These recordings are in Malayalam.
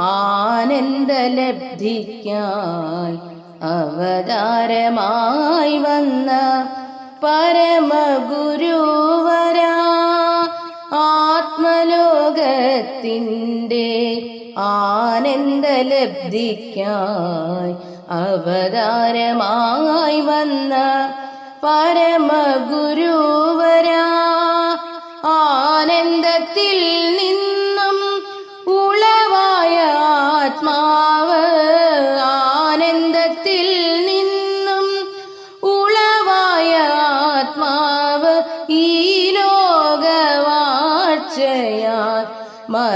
ആനന്ദലബ്ധിക്കായി അവതാരമായി വന്ന പരമഗുരുവരാ. ആത്മലോകത്തിന്റെ ആനന്ദലബ്ധിക്കായി അവതാരമായി വന്ന പരമഗുരുവരാ.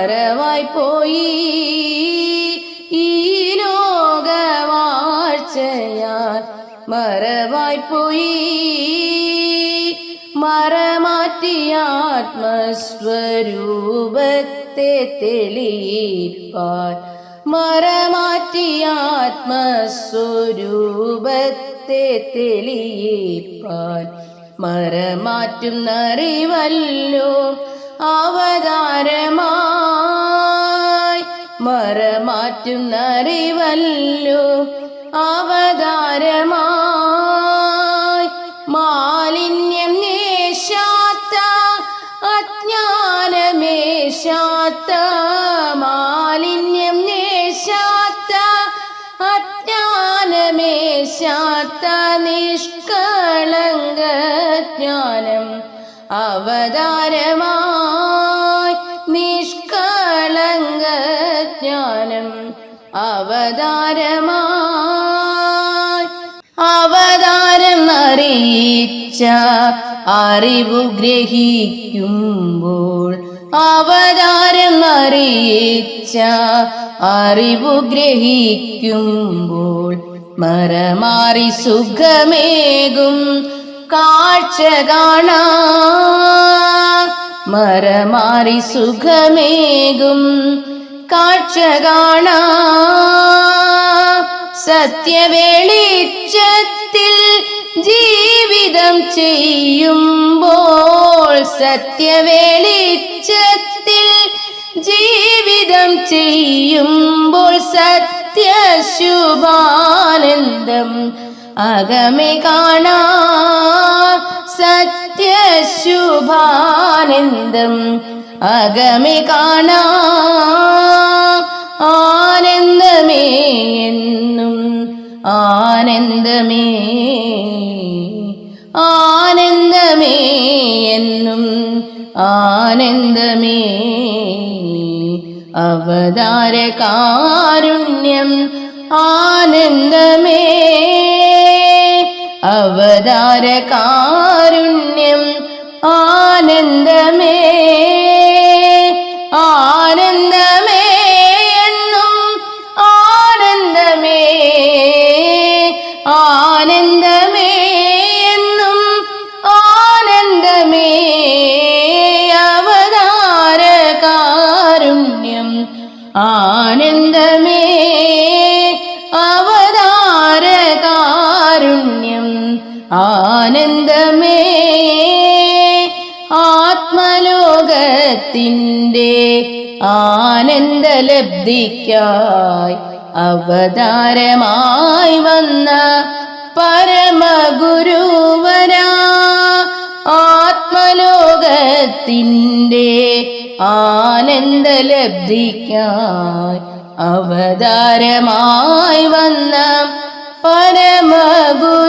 മറവായി പോയി. ഈ ലോകവാഴ്ചയാൽ മറവായി പോയി. മറമാറ്റിയ ആത്മസ്വരൂപത്തെ തെളിയിപ്പാൻ. മറമാറ്റിയ ആത്മസ്വരൂപത്തെ തെളിയിപ്പാൻ. മറമാറ്റുന്നറിവല്ലോ അവതാരമായി മറമാറ്റുന്നറിവല്ലോ അവതാരമായി മാലിന്യം നേശാത്ത അജ്ഞാനമേശാത്ത മാലിന്യം നേശാത്ത അജ്ഞാനമേശാത്ത നിഷ്കളങ്ക ജ്ഞാനം അവതാരമായി അവതാരം അറിയിച്ച അറിവു ഗ്രഹിക്കുമ്പോൾ അവതാരം അറിയിച്ച അറിവു ഗ്രഹിക്കുമ്പോൾ മറമാറി സുഖമേകും കാഴ്ച കാണാ. മറമാറി സുഖമേകും കാഴ്ച കാണാ. സത്യവെളിച്ചത്തിൽ ജീവിതം ചെയ്യുമ്പോൾ സത്യവെളിച്ചത്തിൽ ജീവിതം ചെയ്യുമ്പോൾ സത്യശുഭാനന്ദം അകമേ കാണാ സത്യശുഭാനന്ദം അകമേ കാണാ ആനന്ദമേ എന്നും ആനന്ദമേ ആനന്ദമേ എന്നും ആനന്ദമേ. അവതാര കാരുണ്യം ആനന്ദമേ അവതാര കാരുണ്യം ആനന്ദമേ ആനന്ദമേ. ആനന്ദമേ എന്നും ആനന്ദമേ അവതാര കാരുണ്യം ആനന്ദമേ അവതാര കാരുണ്യം ആനന്ദമേ ആത്മലോകത്തിന്റെ ആനന്ദലബ്ധിക്കായി അവതാരമായി വന്ന പരമഗുരുവരാ ആത്മലോകത്തിന്റെ ആനന്ദലബ്ധിക്കായി അവതാരമായി വന്ന പരമഗുരുവരാ